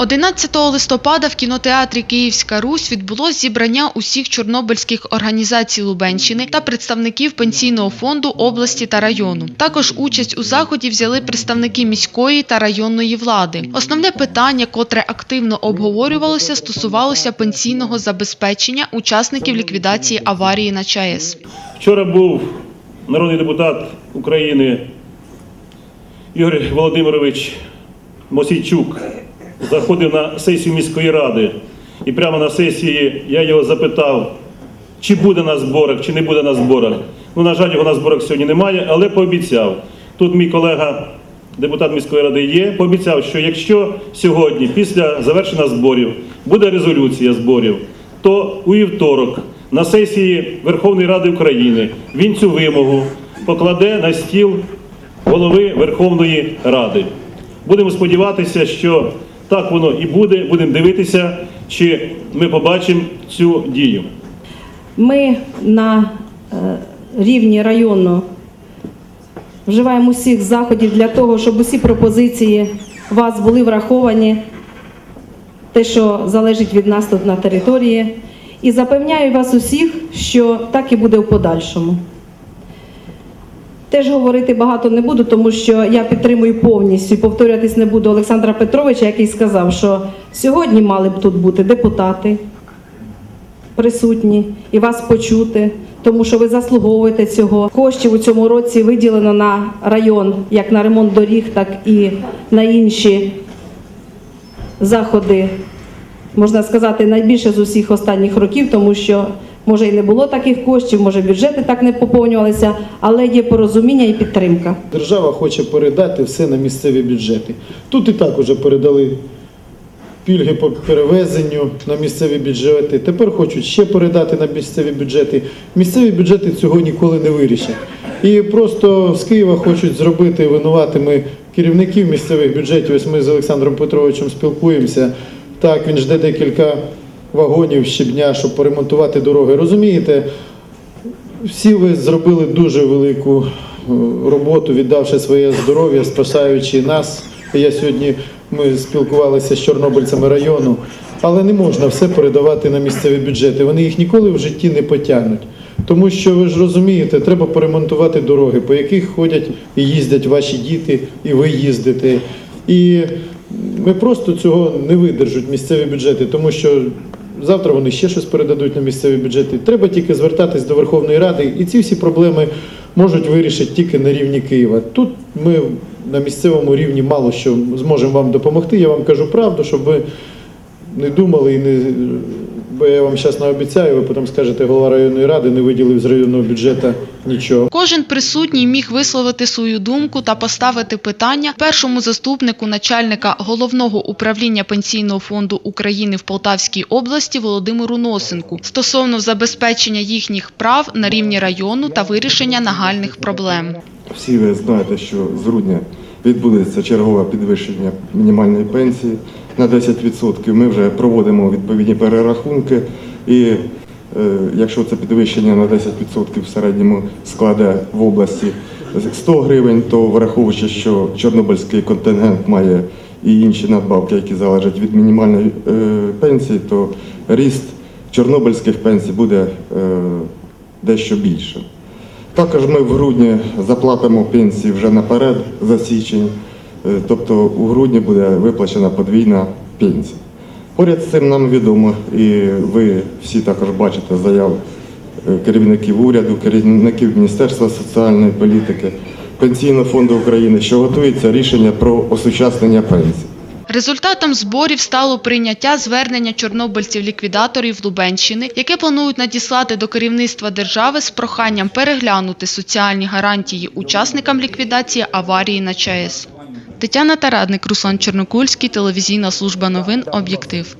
11 листопада в кінотеатрі Київська Русь відбулось зібрання усіх чорнобильських організацій Лубенщини та представників пенсійного фонду області та району. Також участь у заході взяли представники міської та районної влади. Основне питання, котре активно обговорювалося, стосувалося пенсійного забезпечення учасників ліквідації аварії на ЧАЕС. Вчора був народний депутат України Ігор Володимирович Мосійчук. Заходив на сесію міської ради. І прямо на сесії я його запитав, чи буде на зборах, чи не буде на зборах. Ну, на жаль, його на зборах сьогодні немає, але пообіцяв. Тут мій колега, депутат міської ради є, пообіцяв, що якщо сьогодні, після завершення зборів, буде резолюція зборів, то у вівторок на сесії Верховної Ради України він цю вимогу покладе на стіл голови Верховної Ради. Будемо сподіватися, що так воно і буде. Будемо дивитися, чи ми побачимо цю дію. Ми на е, рівні району вживаємо усіх заходів для того, щоб усі пропозиції вас були враховані, те, що залежить від нас тут на території. І запевняю вас усіх, що так і буде в подальшому. Теж говорити багато не буду, тому що я підтримую повністю повторюватись не буду Олександра Петровича, який сказав, що сьогодні мали б тут бути депутати, присутні і вас почути, тому що ви заслуговуєте цього. Коштів у цьому році виділено на район як на ремонт доріг, так і на інші заходи, можна сказати, найбільше з усіх останніх років, тому що може і не було таких коштів, може бюджети так не поповнювалися, але є порозуміння і підтримка. Держава хоче передати все на місцеві бюджети. Тут і так уже передали пільги по перевезенню на місцеві бюджети. Тепер хочуть ще передати на місцеві бюджети. Місцеві бюджети цього ніколи не вирішать. І просто з Києва хочуть зробити винуватими керівників місцевих бюджетів. Ось ми з Олександром Петровичем спілкуємося. Так, він жде декілька вагонів щебня, щоб поремонтувати дороги. Розумієте, всі ви зробили дуже велику е, роботу, віддавши своє здоров'я, спасаючи нас. Я сьогодні ми спілкувалися з чорнобильцями району, але не можна все передавати на місцеві бюджети. Вони їх ніколи в житті не потягнуть. Тому що ви ж розумієте, треба поремонтувати дороги, по яких ходять і їздять ваші діти, і ви їздите. І ми просто цього не видержуть місцеві бюджети, тому що завтра вони ще щось передадуть на місцеві бюджети. Треба тільки звертатись до Верховної Ради, і ці всі проблеми можуть вирішити тільки на рівні Києва. Тут ми на місцевому рівні мало що зможемо вам допомогти. Я вам кажу правду, щоб ви не думали і не. Бо я вам зараз наобіцяю, ви потім скажете, голова районної ради не виділив з районного бюджету нічого. Кожен присутній міг висловити свою думку та поставити питання першому заступнику начальника головного управління пенсійного фонду України в Полтавській області Володимиру Носенку стосовно забезпечення їхніх прав на рівні району та вирішення нагальних проблем. Всі ви знаєте, що з грудня відбудеться чергове підвищення мінімальної пенсії на 10%. Ми вже проводимо відповідні перерахунки, і е, якщо це підвищення на 10% в середньому складе в області 100 гривень, то враховуючи, що чорнобильський контингент має і інші надбавки, які залежать від мінімальної е, пенсії, то ріст чорнобильських пенсій буде е, дещо більшим. Також ми в грудні заплатимо пенсії вже наперед за січень, тобто у грудні буде виплачена подвійна пенсія. Поряд з цим нам відомо, і ви всі також бачите заяви е, керівників уряду, керівників Міністерства соціальної політики, Пенсійного фонду України, що готується рішення про осучаснення пенсій. Результатом зборів стало прийняття звернення чорнобильців-ліквідаторів Лубенщини, яке планують надіслати до керівництва держави з проханням переглянути соціальні гарантії учасникам ліквідації аварії на ЧАЕС. Тетяна Тарадник, Руслан Чорнокульський, телевізійна служба новин «Об'єктив».